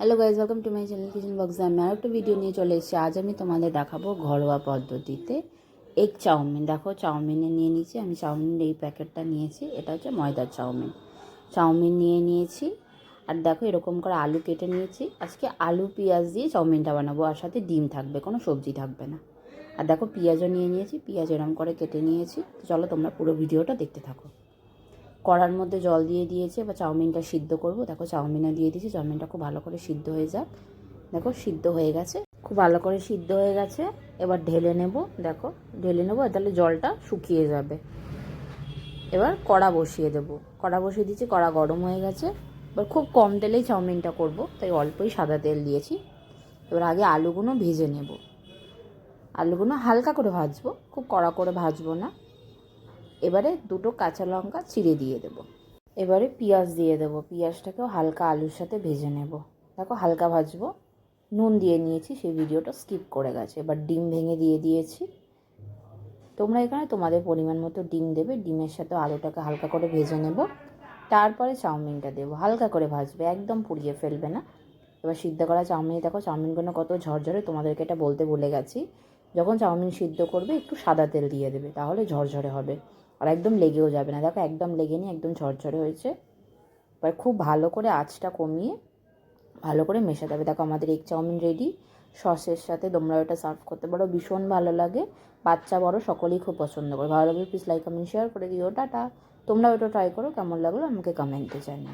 Hello guys welcome to my channel Kitchen Box আমি আর একটা ভিডিও নিয়ে চলে এসেছি। আজ আমি তোমাদের দেখাবো ঘরোয়া পদ্ধতিতে এগ চাউমিন দেখো চাউমিনে নিয়ে নিয়েছি। আমি চাউমিনের এই প্যাকেটটা নিয়েছি। এটা হচ্ছে ময়দার চাউমিন চাউমিন নিয়ে নিয়েছি। আর দেখো, এরকম করে আলু কেটে নিয়েছি। আজকে আলু, পেঁয়াজ দিয়ে চাউমিনটা বানাবো। আর সাথে ডিম থাকবে, কোনো সবজি থাকবে না। আর দেখো, পেঁয়াজও নিয়ে নিয়েছি। পেঁয়াজ এরকম করে কেটে নিয়েছি। চলো তোমরা পুরো ভিডিওটা দেখতে থাকো। কড়ার মধ্যে জল দিয়ে দিয়েছে, এবার চাউমিনটা সিদ্ধ করব। দেখো চাউমিনে দিয়ে দিয়েছি, চাউমিনটা খুব ভালো করে সিদ্ধ হয়ে যাক। দেখো সিদ্ধ হয়ে গেছে, খুব ভালো করে সিদ্ধ হয়ে গেছে। এবার ঢেলে নেব, দেখো ঢেলে নেব তাহলে জলটা শুকিয়ে যাবে। এবার কড়া বসিয়ে দেবো। কড়া বসিয়ে দিয়েছি, কড়া গরম হয়ে গেছে। এবার খুব কম তেলেই চাউমিনটা করব, তাই অল্পই সাদা তেল দিয়েছি। এবার আগে আলুগুলো ভেজে নেব। আলুগুলো হালকা করে ভাজবো, খুব কড়া করে ভাজবো না। এবারে দুটো কাঁচা লঙ্কা চিড়ে দিয়ে দেব। এবারে পেঁয়াজ দিয়ে দেবো। পেঁয়াজটাকেও হালকা আলুর সাথে ভেজে নেব। দেখো হালকা ভাজবো। নুন দিয়ে নিয়েছি, সেই ভিডিওটা স্কিপ করে গেছে। এবার ডিম ভেঙে দিয়ে দিয়েছি। তোমরা এখানে তোমাদের পরিমাণ মতো ডিম দেবে। ডিমের সাথে আলুটাকে হালকা করে ভেজে নেব। তারপরে চাউমিনটা দেবো। হালকা করে ভাজবে, একদম পুড়িয়ে ফেলবে না। এবার সিদ্ধ করা চাউমিন, দেখো চাউমিনগুলো কত ঝরঝরে, তোমাদেরকে এটা বলতে ভুলে গেছি। যখন চাউমিন সিদ্ধ করবে, একটু সাদা তেল দিয়ে দেবে, তাহলে ঝরঝরে হবে। আর একদম লেগেও যাবে না। দেখো, একদম লেগে নিয়ে একদম ঝরঝরে হয়েছে। এবার খুব ভালো করে আঁচটা কমিয়ে ভালো করে মেশাতে হবে। দেখো, আমাদের এগ চাউমিন রেডি সসের সাথে তোমরা ওটা সার্ভ করতে পারো। ভীষণ ভালো লাগে। বাচ্চা, বড়, সকলেই খুব পছন্দ করে। ভালো লাগলে প্লিজ লাইক কমেন্ট শেয়ার করে দিও। টাটা। তোমরা ওটা ট্রাই করো। কেমন লাগল আমাকে কমেন্টে জানিও।